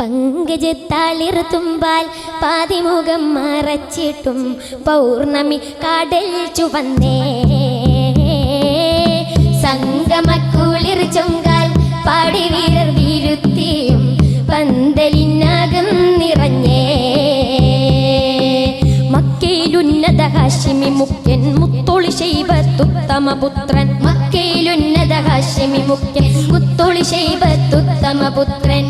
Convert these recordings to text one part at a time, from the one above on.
പങ്കജത്താളിർത്തുമ്പാൽ പാതിമുഖം മറച്ചിട്ടും പൗർണമി കടൽ ചുവന്നേ. സംഗമക്കുളിർ ചൊങ്കാൽ പാടി വീരർ വീരുത്തിയും പന്തലിനകം നിറഞ്ഞേ. മക്കയിലുന്നത ഹാഷിമി മുഖ്യൻ മുത്തൊളി ശൈവത്തുത്തമ പുത്രൻ മക്കയിലുന്നത ഹാഷിമി മുഖ്യൻ മുത്തൊളി ശൈവത്തുത്തമ പുത്രൻ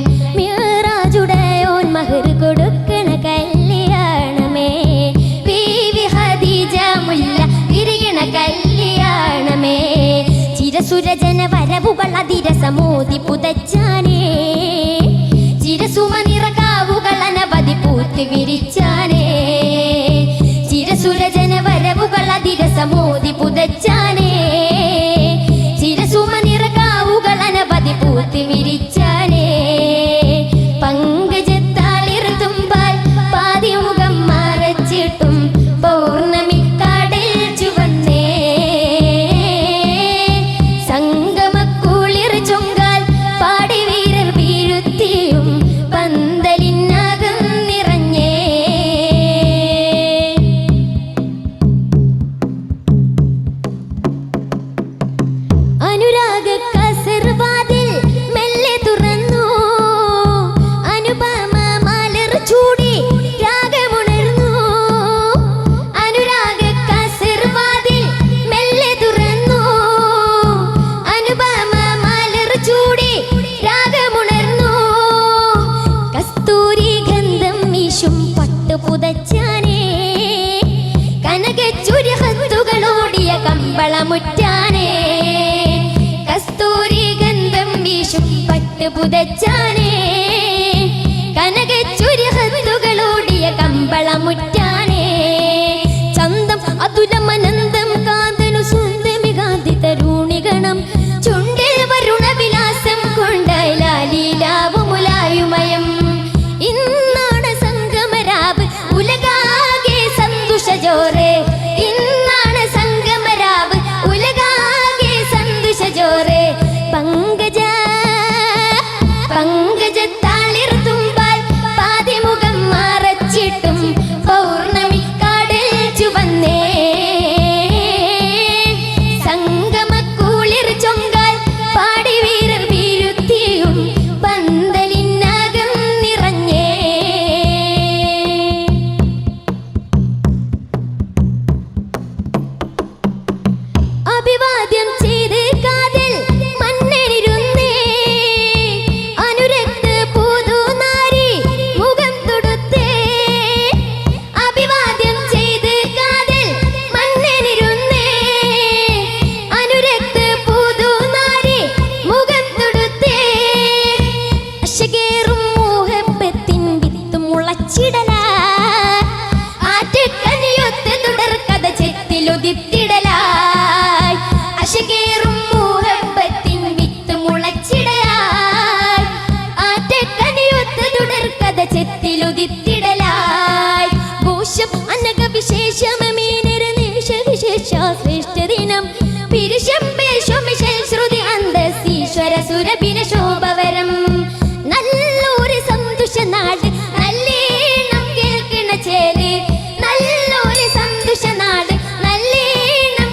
ചിരസുരജന വരവുകൾ അതിരസമോദി പുതച്ചാനേ. ചിരസുമ നിറകാവുകൾ അനവധി പൂത്തി വിരിച്ചാനേ. ചിരസുരജന വരവുകൾ അതിരസമോദി പുതച്ചാനേ. തികച്ചുരഹത്തുകളോടിയ കമ്പളമുറ്റാനേ. കസ്തൂരി ഗന്ധം വീശും പട്ട് പുതച്ചാനേ. കനകച്ചുരഹത്തുകളോടിയ കമ്പളമുറ്റ വിത്തിടലായി ഘോഷം അനക വിശേഷമേനിരദേശ വിശേഷ ശ്രേഷ്ഠദിനം. ശ്രുതി അന്തസ്സീശ്വര സുരഭിന ശോഭവരം. നല്ലൊരു സന്തോഷ നാട് നല്ലേണം കേൾക്കണ നല്ലൊരു സന്തോഷ നാട് നല്ലേണം